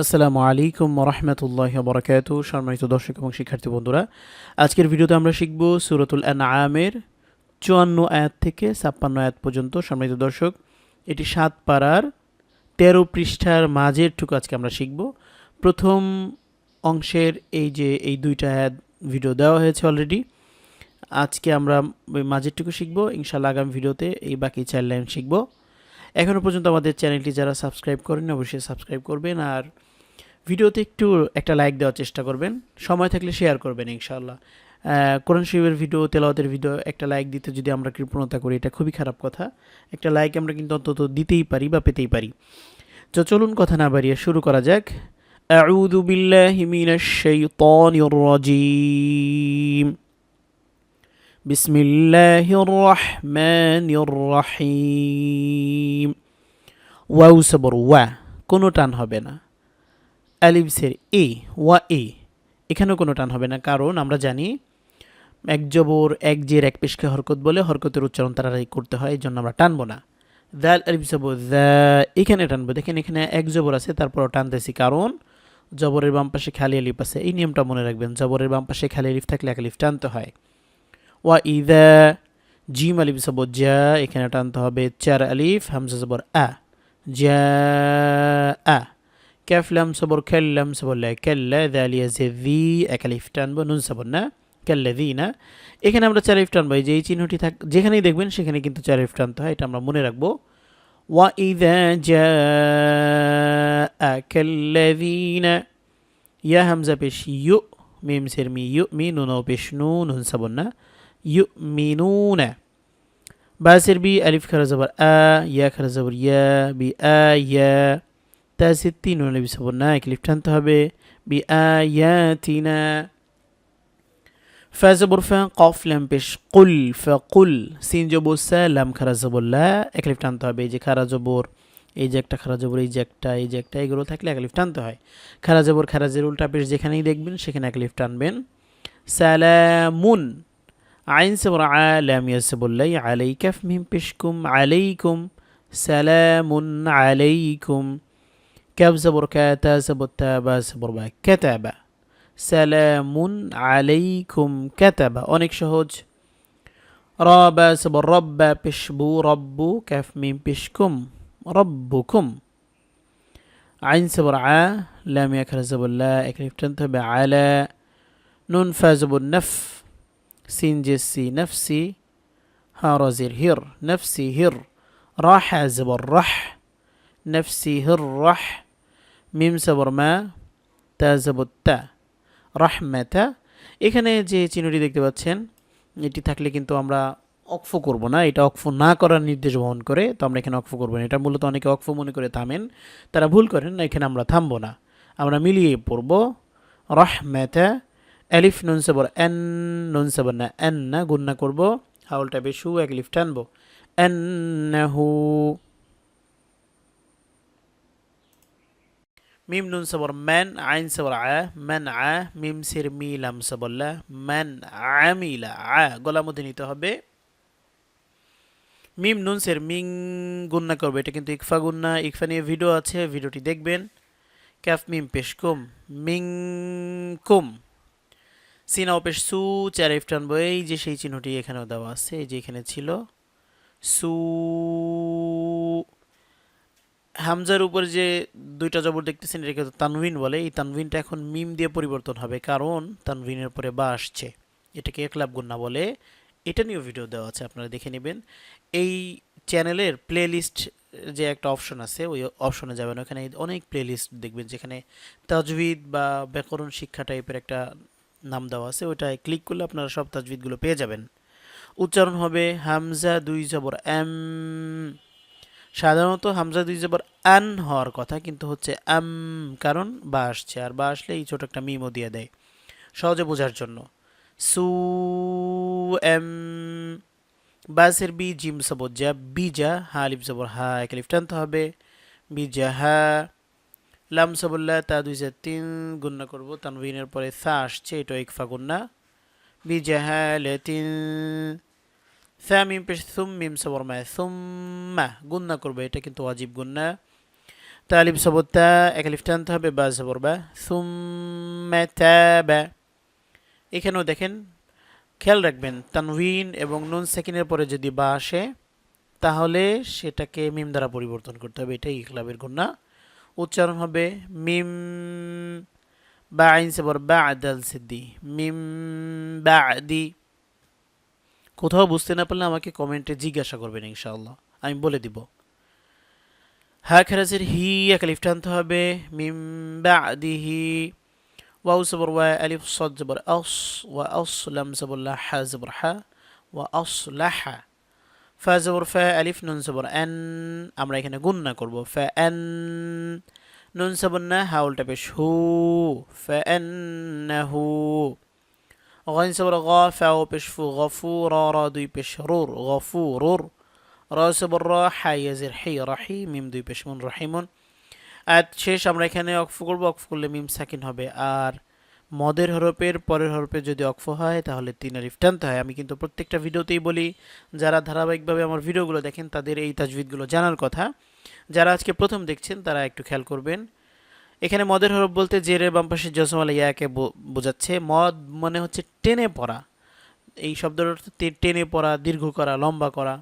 আসসালামু আলাইকুম রহমতুল্লাহ বরকাত সম্মানিত দর্শক এবং শিক্ষার্থী বন্ধুরা, আজকের ভিডিওতে আমরা শিখব সুরতুল আমের চুয়ান্ন আয়াত থেকে ছাপ্পান্ন আয়াত পর্যন্ত। সম্মানিত দর্শক, এটি সাত পাড়ার তেরো পৃষ্ঠার মাঝের টুকু আজকে আমরা শিখব। প্রথম অংশের এই যে এই দুইটা আয়াত ভিডিও দেওয়া হয়েছে অলরেডি আজকে আমরা মাঝেরটুকু শিখব। ইনশাল্লাহ আগামী ভিডিওতে এই বাকি চার লাইন শিখব। এখনও পর্যন্ত আমাদের চ্যানেলটি যারা সাবস্ক্রাইব করেন অবশ্যই সাবস্ক্রাইব করবেন। আর ভিডিওতে একটু একটা লাইক দেওয়ার চেষ্টা করবেন সময় থাকলে শেয়ার করবেন ইনশাআল্লাহ আহ, কোরআন শরীফের ভিডিও তেলাওয়াতের ভিডিও একটা লাইক দিতে যদি আমরা কৃপণতা করি এটা খুবই খারাপ কথা একটা লাইক আমরা কিন্তু অন্তত দিতেই পারি বা পেতেই পারি তো চলুন কথা না বাড়িয়ে শুরু করা যাক أعوذ بالله من الشيطان الرجيم بسم الله الرحمن الرحيم ওয়াউ সবর ওয়া কোনো টান হবে না অ্যালিপসের এ ওয়া এ, এখানেও কোনো টান হবে না। কারণ আমরা জানি এক জবর, এক জের, এক পেশকে হরকত বলে হরকতের উচ্চারণ তারাই করতে হয়, এই জন্য আমরা টানবো না। দ্যাল আলিফ জবর দ্যা, এখানে টানবো। দেখেন এখানে এক জবর আছে, তারপরও টানতেছি। কারণ জবরের বাম পাশে খালি আলিফ আছে, এই নিয়মটা মনে রাখবেন। জবরের বাম পাশে খালি আলিফ থাকলে এক আলিফ টানতে হয়। ওয়া ইদা জিম আলিফ জবর যা, এখানে টানতে হবে চার আলিফ হামজা জবর আ, যা, আ। ক্যাফ লাম সবর খেললাম সবর লা কেল্লা দালিয়া যে দি এক আলিফ টানবো নুন সবর না কেল্লা দি না এখানে আমরা চার আলিফ টানবো এই যে এই চিহ্নটি থাক যেখানেই দেখবেন সেখানে কিন্তু চার আলিফ টানতে হয় এটা আমরা মনে রাখব ওয়া ইদা যা আকাল্লাযীনা ইয়া হামজা পেশ ইউ মিম সের মি ইউ মি নুন পেশ নুন সবর না ইউ মিনুনা বাসের বি আলিফ খারা জবর আ ইয়া খারা জবর ইয়া বি আ ইয়া তাসির তিন নবী এক লিফট টানতে হবে। বি আয়াতিনা ফা জবর ফা কফ লাম পেশ কুল ফাকুল সিন জবর সা লাম খারা জবর লা এক লিফট টানতে হবে। এই যে খারা জবর এই যে একটা খারা জবর এই যে একটা, এই যে একটা, এগুলো থাকলে এক লিফট টানতে হয়। খারা জবর খারাজের উল্টা পেশ যেখানেই দেখবেন, সেখানে এক লিফট টানবেন সালামুন আইন সবর আলাম ইয়াসবুল্লাই আলাইকাফ মিম পেশকুম আলাইকুম। সালামুন আলাইকুম। كاف زبر كاتا زبر تابا زبر با كتب سلام عليكم كتب অনেক সহজ رابا زبر رب পেশবু রব্বু কাফ মিম পেশকুম রব্বুকুম عين زبر ع لام يكره زبر لا اكرف تنتبه على نون فا زبر نف سين جسي نفسي ها رزير هر نفسي هر راح زبر رح نفسي هر رح মিম সাবর মা তা জাবর তা রাহমাতা। এখানে যে চিহ্নটি দেখতে পাচ্ছেন, এটি থাকলে কিন্তু আমরা অক্ফ করব না, এটা অক্ফ না করার নির্দেশ বহন করে তো আমরা এখানে অক্ফ করব না। এটা মূলত অনেকে অক্ফ মনে করে থামেন, তারা ভুল করেন না, এখানে আমরা থামবো না। আমরা মিলিয়ে পড়ব, রাহমাতা এলিফ নুন সাবর এন নুন সাবর না এন না গুন্না করব হাউলটা বেশু এক লিফ টানবো এন্নাহু মিম নুন সবর ম্যান, আইন সবর আ, ম্যান আ, মিম সির মি লাম সবল্লা ম্যান আমিলা আ গলা মধ্যে নিতে হবে। মিম নুন সের মিং গুন্না করবে, এটা কিন্তু ইকফা গুন্না, ইকফা নিয়ে ভিডিও আছে, ভিডিওটি দেখবেন। ক্যাফ মিম পেশ কুম, মিং কুম। সিনাও পেশ সু চার ইফ টানবো এই যে সেই চিহ্নটি এখানেও দেওয়া আছে, এই যে এখানে ছিল সু হামজার উপর যে দুইটা জবর দেখতেছেন, এটাকে তানভিন বলে। এই তানভিনটা এখন মিম দিয়ে পরিবর্তন হবে, কারণ তানভিনের পরে বা আসছে। এটাকে একলাভ গুন্না বলে। এটা নিয়েও ভিডিও দেওয়া আছে, আপনারা দেখে নেবেন। এই চ্যানেলের প্লেলিস্ট যে একটা অপশন আছে, ওই অপশনে যাবেন। ওখানে অনেক প্লেলিস্ট দেখবেন, যেখানে তাজভিদ বা ব্যাকরণ শিক্ষা টাইপের একটা নাম দেওয়া আছে। ওইটায় ক্লিক করলে আপনারা সব তাজভিদগুলো পেয়ে যাবেন। উচ্চারণ হবে হামজা দুই জবর, এম সাধারণত হামজা দুই জবর আন হওয়ার কথা, কিন্তু হচ্ছে আম কারণ বা আসছে, আর বা আসলে এই ছোট একটা মিমও দিয়ে দেয় সহজে বোঝার জন্য। সু এম বাসের বি জিম সবর যা বিজা হা আলিফ জবর হা, এক আলিফ টানতে হবে। বিজা হা, লাম সবল্লা তা দুই চার তিন গুন্না করব, তানভিনের পরে সা আসছে এটা ইকফা গুন্না বিজা হা লে তিন থা মিম পেশ সুম মিম সবর মায় সুম্মা গুন্না করবে এটা কিন্তু ওয়াজিব গুন্না তালিব সবতা এক আলিফ টানতে হবে বা জবর বা সুম্মা তাবা এখানেও দেখেন খেয়াল রাখবেন তানউইন এবং নুন সেকিনের পরে যদি বা আসে তাহলে সেটাকে মিম দ্বারা পরিবর্তন করতে হবে এটাই ইখলাবের গুণা উচ্চারণ হবে মিম বা আইন সেবর বা আদাল সিদ্দি মিম বা আদি কোথাও বুঝতে না পারলে আমাকে কমেন্টে জিজ্ঞাসা করবেন ইনশাআল্লাহ। আমি বলে দিব। হ্যাঁ খেরাজের হি এক আলিফ টানতে হবে। মিম বা দিহি ওয়াউ জবর ওয়া আলিফ সদ জবর অস ওয়া অস লাম জবর হা জবর হা ওয়া অস লাহা ফা জবর ফা আলিফ নুন জবর এন। আমরা এখানে গুণনা করব। ফা এন নুন জবর না হাউল টাপেশ হু। ফা এন হু। غين صبر غا فاو পেশ ফু غفور را দুই পেশ রুর غفور را صبر را حي يزر حي رحي মিম দুই পেশ মুন রহিমুন আয়াত শেষ আমরা এখানে অক্ফ করব অক্ফ করলে মিম সাকিন হবে আর মদের হরফের পরের হরফে যদি অক্ফ হয় তাহলে তিন আলিফ টানতে হয় আমি কিন্তু প্রত্যেকটা ভিডিওতেই বলি যারা ধারাবাহিকভাবে আমার ভিডিওগুলো দেখেন তাদের এই তাজবিদগুলো জানার কথা যারা আজকে প্রথম দেখছেন তারা একটু খেয়াল করবেন এখানে মদের হরফ বলতে জেরে বাম পাশে জসমাল ইয়াকে বোঝাচ্ছে। মদ মানে হচ্ছে টেনে পড়া। এই শব্দের অর্থ টেনে পড়া, দীর্ঘ করা, লম্বা করা।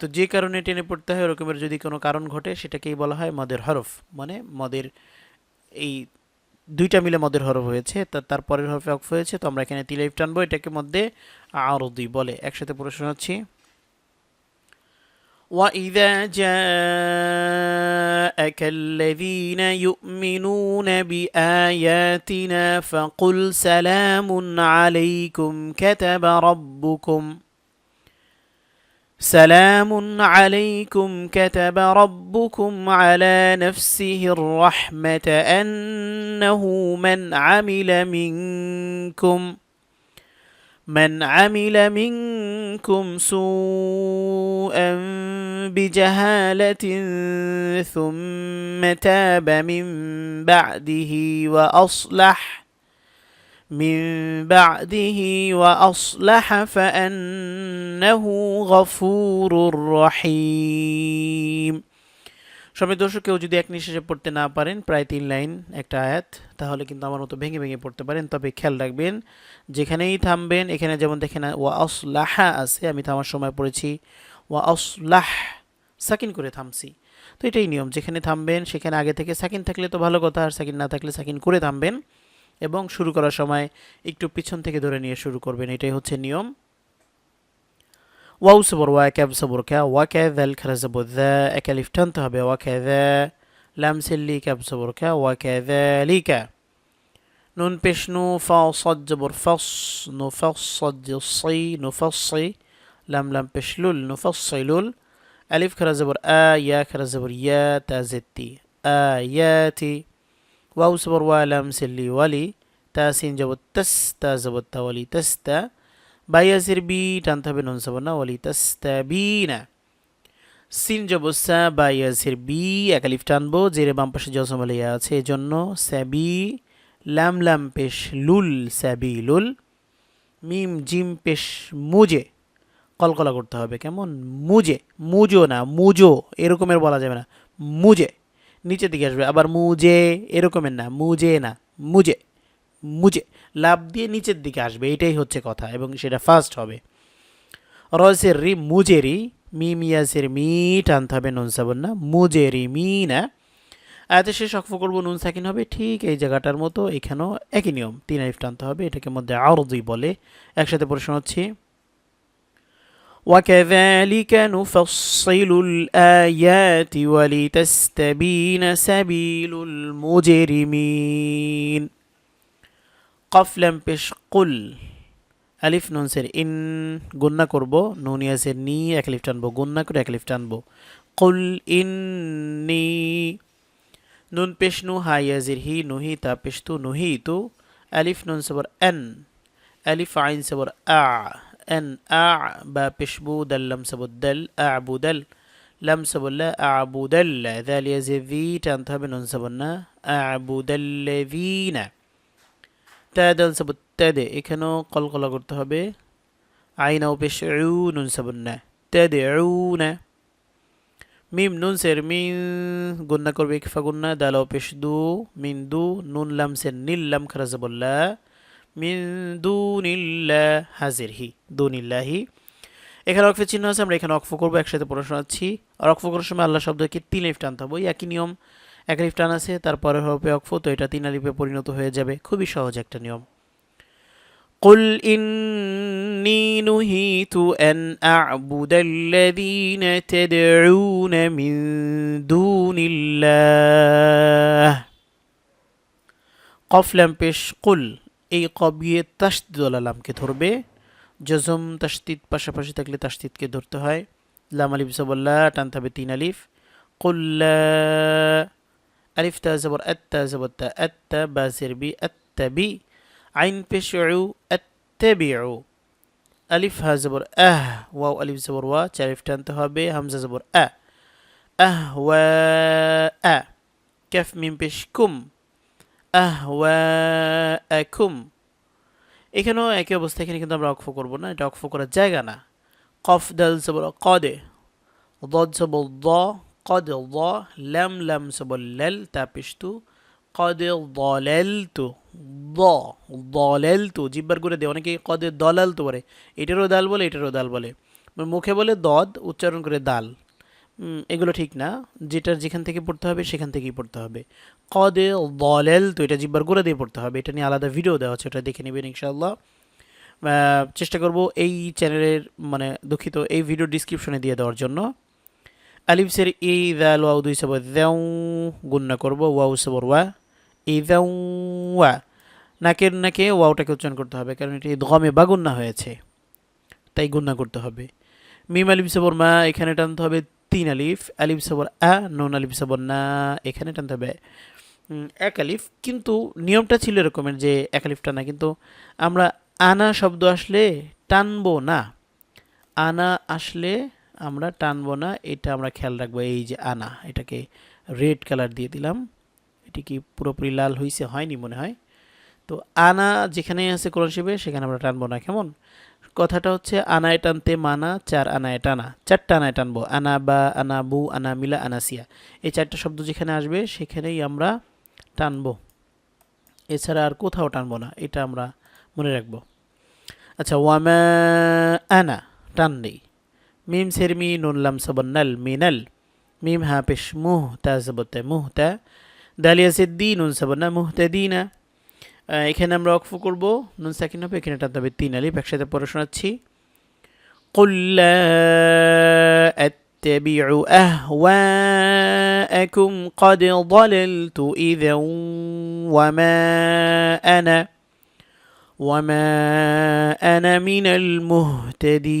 তো যে কারণে টেনে পড়তে হয় ওরকমের যদি কোনো কারণ ঘটে, সেটাকেই বলা হয় মদের হরফ। মানে মদের এই দুইটা মিলে মদের হরফ হয়েছে তার পরের হরফে অক্ফ হয়েছে, তো আমরা এখানে তিলাইফ টানবো। এটাকে মধ্যে আরদি বলে। একসাথে পড়ে শোনাচ্ছি। وإذا جاءك الذين يؤمنون بآياتنا فقل سلام عليكم كتب ربكم سلام عليكم كتب ربكم على نفسه الرحمة أنه من عمل منكم من عمل منكم سوءا بجهالة ثم تاب من بعده وأصلح من بعده وأصلح فأنه غفور رحيم. সবাই দর্শক, কেউ যদি এক নিঃশ্বাসে পড়তে না পারেন, প্রায় তিন লাইন একটা আয়াত, তাহলে কিন্তু আমার মতো ভেঙে ভেঙে পড়তে পারেন। তবে খেয়াল রাখবেন, যেখানেই থামবেন, এখানে যেমন দেখেন, ওয়া আসলাহা আছে, আমি থামার সময় পড়েছি, ওয়া আসলাহ সাকিন করে থামছি। তো এটাই নিয়ম, যেখানে থামবেন, সেখানে আগে থেকে সাকিন থাকলে তো ভালো কথা, আর সাকিন না থাকলে সাকিন করে থামবেন। এবং শুরু করার সময় একটু পিছন থেকে ধরে নিয়ে শুরু করবেন, এটাই হচ্ছে নিয়ম। واوصبر واكا كا وكذا الكرز بوذا أكلف تنتهب وكذا لمس كا وكذا ليكا نون بش نو فا صد جبر فص نفص صد نو نفصي لم لم بش لول نفصي لول. ألف كرز بر آ يا كرا يا تا زتي آياتي واو صبر ولم اللي ولي. تاسين جبر تس تازبر تولي تستا বাইয়াসির বি টানতে হবে, নুন সবর না, ওয়ালি তস্তা বি না সিন যাব সা বাইয়াসির বি একালিফ টানবো, জেরে বাম পাশে জসমালিয়া আছে, এজন্য স্যাবি, লাম লাম পেশ লুল, স্যাবি লুল। মিম, জিম পেশ মুজে। কলকলা করতে হবে, কেমন? মুজে। মুজো না, মুজো। এরকমের বলা যাবে না। মুজে। নিচের দিকে আসবে, আবার মুজে। এরকমের না, মুজে না, মুজে। মুজে লাভ দিয়ে নিচের দিকে আসবে এটাই হচ্ছে কথা এবং সেটা ফার্স্ট হবে রসের রি মুজেরি মি মিয়াসের মি টানতে হবে নুন সাবন না মুজেরি মি না আয়াতে শেষ অক্ষ করবো নুন সাকিন হবে ঠিক এই জায়গাটার মতো এখানেও একই নিয়ম তিন আলিফ টানতে হবে এটাকে মধ্যে আরদই বলে একসাথে পড়ে শোনাচ্ছি وكذلك نفصل الآيات ولتستبين سبيل المجرمين কফ ল্যাম পেশ কুল। আলিফ নুনসের ইন, গুন্না করব নুনিয়াসের নি, এক লিফ টানবো, গুন্না করে এক লিফ টানবো। কুল ইন নি নুন পেশ নু হাইয়াজির হি নুহি তা পেশ তু নুহি তু। আলিফ নুন সবর এন, আলিফ আইন সবর আ, এন আ, বা পেশবু দল, লম সবর দল আবুদল লম সবর লা আবুদল দাল ইয়াজির ভি টানতে হবে, নুন সবর না আবুদল্লেভিনা তেদল সাবু তেদে, এখানেও কলকলা করতে হবে। আইনা ও পেশ নুন সাবুন না তেদে না মিম নুন সের মিন, গুন্না করবে ইকফা গুন্না, দাল ও পেশ দু, মিন দু, নুন লাম সের নীল লাম খারা সাবুল্লা মিন দু নীল্লা হাজির হি দু নিল্লাহি। এখানে অক্ফের চিহ্ন আছে, আমরা এখানে অক্ষ করব, একসাথে পড়াশোনা আছি আর অক্ফ করার সময় আল্লাহ শব্দকে তিন লিফ্ট আনতে হবে একই নিয়ম এক লিফ টান আছে তারপরে হবে অক্ফ তো এটা তিন আলিফে পরিণত হয়ে যাবে খুবই সহজ একটা নিয়ম قل إني نهيت أن أعبد الذين تدعون من دون الله قف لم পেশ কুল এই কবিয়ে তাসদিদ লামকে ধরবে জজম তাসদিদ পাশাপাশি থাকলে তাসদিদকে ধরতে হয় লাম আলিফ জবল্লা টানতে হবে তিন আলিফ কুল্লা আলিফ তা জবর আত্তা জবর তা আত্তা বি আত্তাবি আইন পেশ আত্তাবিউ আলিফ হা জবর আহ ওয়াও আলিফ জবর ওয়া চারিফ টানতে হবে হামজা জবর আ আহ ওয়া আ ক্যাফ মিম পেশ কুম আহ ওয়া আকুম এখানেও একই অবস্থা, এখানে কিন্তু আমরা অক্ফ করব না, এটা অক্ফ করার জায়গা না। কফ, দাল সবল কদে ضد সবল দ। قد ض لم لم সবল লেল তাপিস্তু قد ضللت ض ضللت জিব্বার করে দে অনেকে কদে দলাল তো বলে এটারও দাল বলে এটারও দাল বলে মুখে বলে দদ উচ্চারণ করে দাল এগুলো ঠিক না যেটার যেখান থেকে পড়তে হবে সেখান থেকেই পড়তে হবে কদে দলেল তো এটা জিব্বার করে দিয়ে পড়তে হবে এটা নিয়ে আলাদা ভিডিও দেওয়া আছে ওটা দেখে নেবেন ইনশাআল্লাহ চেষ্টা করব এই চ্যানেলের মানে দুঃখিত এই ভিডিও ডিসক্রিপশনে দিয়ে দেওয়ার জন্য আলিফসের এই দাল ওয়াউ দুই সবর দেও গুন্না করব ওয়াউ সবর ওয়া এই দেও, ওয়া। নাকের নাকে ওয়াউটাকে উচ্চারণ করতে হবে, কারণ এটি দমে বা গুন্না হয়েছে, তাই গুন্না করতে হবে। মিম আলিফ সবর মা, এখানে টানতে হবে তিন আলিফ আলিফ সবর আ, নন আলিফ সবর না, এখানে টানতে হবে এক আলিফ। কিন্তু নিয়মটা ছিল এরকমের যে এক আলিফটা না, কিন্তু আমরা আনা শব্দ আসলে টানবো না, আনা আসলে আমরা টানবো না, এটা আমরা খেয়াল রাখব, এই যে আনা, এটাকে রেড কালার দিয়ে দিলাম। এটি কি পুরোপুরি লাল হয়েছে হয়নি মনে হয়। তো আনা যেখানে আছে কোরআন শিবে সেখানে আমরা টানবো না, কেমন? কথাটা হচ্ছে আনায় টানতে মানা, চার আনায় টানা, চারটা আনায় টানবো, আনা বা, আনা বু, আনা মিলা আনাসিয়া এই চারটা শব্দ যেখানে আসবে, সেখানেই আমরা টানবো। এছাড়া আর কোথাও টানবো না, এটা আমরা মনে রাখব। আচ্ছা ওয়ামা আনা, টান নেই মিম সেরমি নুনলাম সবন্নাল মিনাল মিম হা পেশ মুহ তা জবতে মুহ তা দালিয়া সিদ্দি নুন সবন্না মুহতাদিনা এখানে আমরা অক্ফ করব নুন সাকিন হবে এখানে টানতে হবে তিন আলিফ একসাথে পড়ে শোনাচ্ছি قل لا أتبع أهواءكم قد ضللت إذا وما أنا وما أنا من المهتدين